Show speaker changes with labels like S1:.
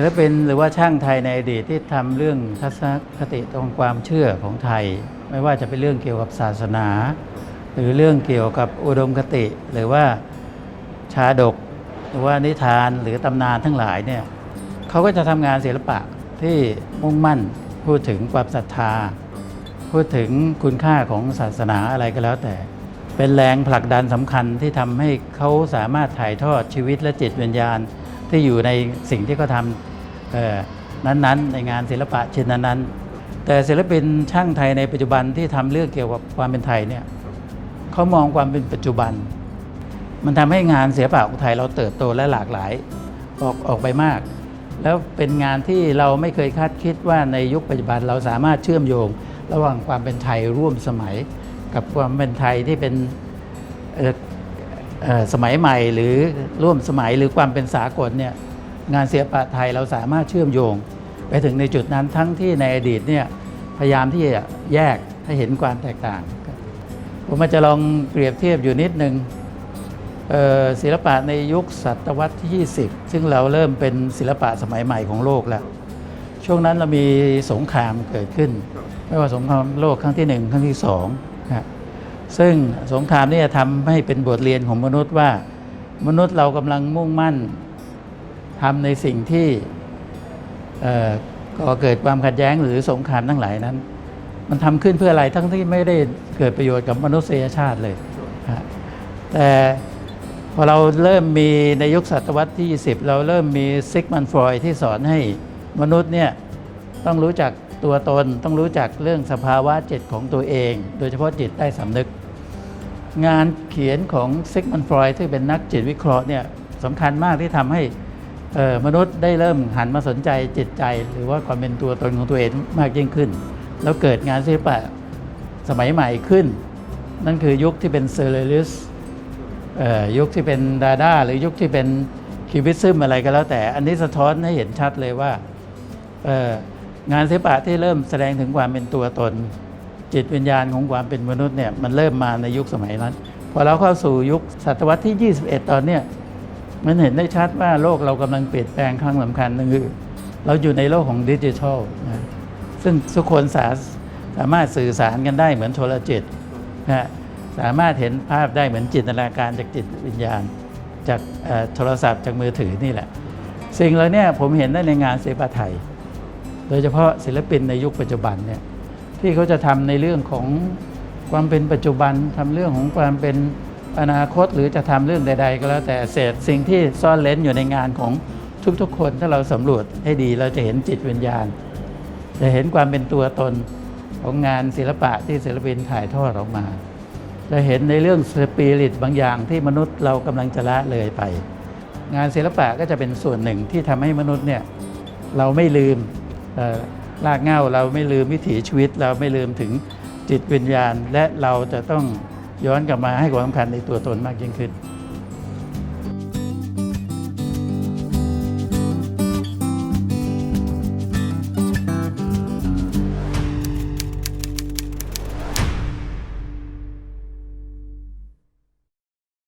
S1: ศิลปินหรือว่าช่างไทยในอดีตที่ทำเรื่องทัศนคติตรงความเชื่อของไทย ไม่ว่าจะเป็นเรื่องเกี่ยวกับศาสนา หรือเรื่องเกี่ยวกับอุดมคติ หรือว่าชาดก หรือว่านิทานหรือตำนานทั้งหลายเนี่ยเขาก็จะทำงานศิลปะที่มุ่งมั่นพูดถึงความศรัทธา พูดถึงคุณค่าของศาสนาอะไรก็แล้วแต่ เป็นแรงผลักดันสำคัญที่ทำให้เขาสามารถถ่ายทอดชีวิตและจิตวิญญาณที่อยู่ในสิ่งที่เขาทำ นั้นๆ ในงานศิลปะชิ้นนั้นๆ แต่ศิลปินช่างไทยในปัจจุบันที่ทำเรื่องเกี่ยวกับความเป็นไทยเนี่ยเขามองความเป็นปัจจุบัน มันทำให้งานศิลปะของไทยเราเติบโตและหลากหลายออกออกไปมาก แล้วเป็นงานที่เราไม่เคยคาดคิดว่าในยุคปัจจุบันเราสามารถเชื่อมโยง ระหว่างความเป็นไทยร่วมสมัย กับความเป็นไทยที่เป็นสมัยใหม่หรือร่วมสมัยหรือความเป็นสากลเนี่ย งานศิลปะไทยเราสามารถเชื่อมโยง ไปถึงในจุดนั้นทั้งที่ในอดีตเนี่ยพยายามที่จะแยกให้เห็นความแตกต่าง ผมอาจจะลองเปรียบเทียบอยู่นิดนึงเอ่อศิลปะในยุคศตวรรษที่ 20 ซึ่งเราเริ่มเป็นศิลปะสมัยใหม่ของโลกแล้ว ช่วงนั้นเรามีสงครามเกิดขึ้น ไม่ว่าสงครามโลกครั้งที่หนึ่งครั้งที่สองนะซึ่งสงครามนี่จะทำให้เป็นบทเรียนของมนุษย์ว่า มนุษย์เรากำลังมุ่งมั่น ทำในสิ่งที่ก่อเกิดความขัดแย้งหรือสงครามทั้งหลายนั้น มันทำขึ้นเพื่ออะไรทั้งที่ไม่ได้เกิดประโยชน์กับมนุษยชาติเลยแต่พอเราเริ่มมีในยุคศตวรรษที่ 20 เราเริ่มมีซิกมันฟรอยที่สอนให้มนุษย์เนี่ยต้องรู้จักตัวตนต้องรู้จักเรื่องสภาวะจิตของตัวเอง โดยเฉพาะจิตใต้สำนึก งานเขียนของซิกมันฟรอยที่เป็นนักจิตวิเคราะห์เนี่ยสำคัญมากที่ทำให้ มนุษย์ได้เริ่มหันมาสนใจจิตใจ หรือว่าความเป็นตัวตนของตัวเองมากยิ่งขึ้น แล้วเกิดงานศิลปะสมัยใหม่ขึ้น นั่นคือยุคที่เป็นเซอร์เรลิสยุคที่เป็นดาด้าหรือยุคที่เป็นคิวบิซึมอะไรก็แล้วแต่ อันนี้สะท้อนให้เห็นชัดเลยว่างานศิลปะที่เริ่มแสดงถึงความเป็นตัวตน จิตวิญญาณของความเป็นมนุษย์เนี่ยมันเริ่มมาในยุคสมัยนั้น พอเราเข้าสู่ยุคศตวรรษที่ 21 ตอนเนี้ย มันเห็นได้ชัดว่าโลกเรากำลังเปลี่ยนแปลงครั้งสำคัญนึงคือ เราอยู่ในโลกของดิจิทัลนะซึ่งทุกคนสาสามารถสื่อสารกันได้เหมือนโทรจิตนะฮะสามารถเห็นภาพได้เหมือนจินตนาการจากจิตวิญญาณ จากโทรศัพท์จากมือถือนี่แหละ สิ่งเหล่านี้ผมเห็นได้ในงานศิลปะไทย โดยเฉพาะศิลปินในยุคปัจจุบันเนี่ยที่เขาจะทำในเรื่องของความเป็นปัจจุบันทำเรื่องของความเป็น อนาคตหรือจะทำเรื่องใด ๆ ก็แล้วแต่เศษสิ่งที่ซ่อนเล้นอยู่ในงานของทุกๆ คนถ้าเราสำรวจให้ดีเราจะเห็นจิตวิญญาณ จะเห็นความเป็นตัวตนของงานศิลปะที่ศิลปินถ่ายทอดออกมาจะเห็นในเรื่องสปิริตบางอย่างที่มนุษย์เรากำลังจะละเลยไป งานศิลปะก็จะเป็นส่วนหนึ่งที่ทำให้มนุษย์เนี่ยเราไม่ลืมรากเหง้าเราไม่ลืมวิถีชีวิต เราไม่ลืมถึงจิตวิญญาณ และเราจะต้อง ย้อนกลับมาให้ความสำคัญในตัวตนมากยิ่งขึ้น